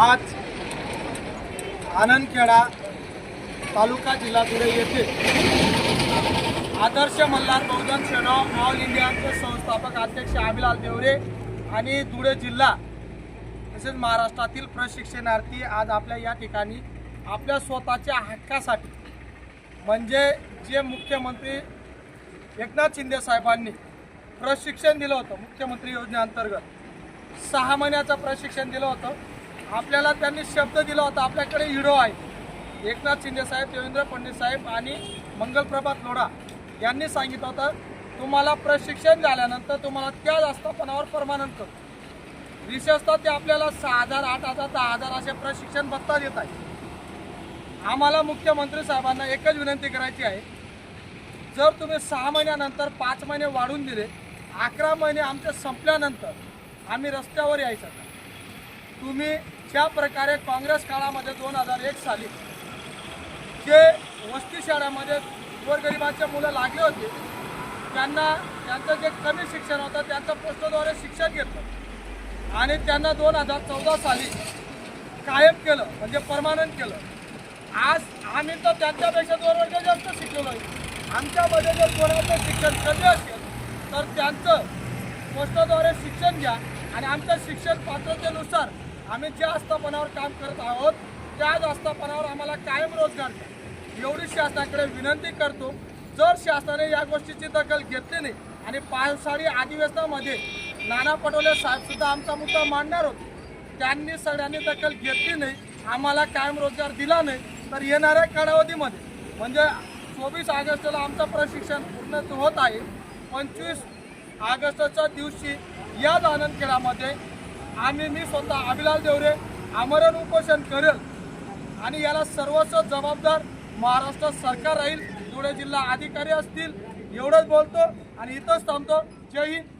आज आनंदखेडा तालुका जिल्हा धुळे येथे आदर्श मल्हार बहुजन सेना ऑल इंडियाचे संस्थापक अध्यक्ष आबिलाल देवरे आणि धुळे जिल्हा तसेच महाराष्ट्रातील प्रशिक्षणार्थी आज आपल्या या ठिकाणी आपल्या स्वतःच्या हक्कासाठी म्हणजे जे मुख्यमंत्री एकनाथ शिंदे साहेबांनी प्रशिक्षण दिलं होतं मुख्यमंत्री योजनेअंतर्गत सहा महिन्याचं प्रशिक्षण दिलं होतं. आपल्याला त्यांनी शब्द दिला होता. आपल्याकडे हिरो आहे. एकनाथ शिंदे साहेब देवेंद्र फडणवीस साहेब आणि मंगलप्रभात लोढा यांनी सांगितलं होतं तुम्हाला प्रशिक्षण झाल्यानंतर तुम्हाला त्याच आस्थापनावर परमानंट करतो विशेषतः ते आपल्याला सहा हजार आठ हजार दहा हजार असे प्रशिक्षण भत्ता देत आहे आम्हाला मुख्यमंत्री साहेबांना एकच विनंती करायची आहे. जर तुम्ही सहा महिन्यानंतर पाच महिने वाढून दिले अकरा महिने आमचे संपल्यानंतर आम्ही रस्त्यावर यायचं. तुम्ही ज्या प्रकारे काँग्रेस काळामध्ये दोन हजार एक साली जे वस्ती शाळेमध्ये गोरगरिबांचे मुलं लागले होते त्यांना त्यांचं जे कमी शिक्षण होतं त्यांचं पोस्टद्वारे शिक्षण घेतलं. आणि त्यांना दोन हजार चौदा साली कायम केलं म्हणजे परमानंट केलं. आज आम्ही तर त्यांच्यापेक्षा दोन वर्ष जास्त शिकलेलो आहे. आमच्यामध्ये जर कोणाचं शिक्षण कमी असेल तर त्यांचं पोस्टद्वारे शिक्षण घ्या आणि आमच्या शिक्षण पात्रतेनुसार आम्ही ज्या आस्थापनावर काम करत आहोत त्याच आस्थापनावर आम्हाला कायम रोजगार द्या. एवढी शासनाकडे विनंती करतो जर शासनाने या गोष्टीची दखल घेतली नाही आणि पावसाळी अधिवेशनामध्ये नाना पटोले साहेबसुद्धा आमचा मुद्दा मांडणार होते त्यांनी सगळ्यांनी दखल घेतली नाही आम्हाला कायम रोजगार दिला नाही तर येणाऱ्या कालावधीमध्ये म्हणजे चोवीस ऑगस्टला आमचं प्रशिक्षण पूर्ण होत आहे पंचवीस ऑगस्टच्या दिवशी याच आनंद आणि आम्ही मी स्वतः अभिलाल देवरे आमरण उपोषण करेल आणि याला सर्वस्व जबाबदार महाराष्ट्र सरकार राहील. धुळे जिल्हा अधिकारी असतील एवढंच बोलतो आणि इथंच थांबतो. जय हिंद.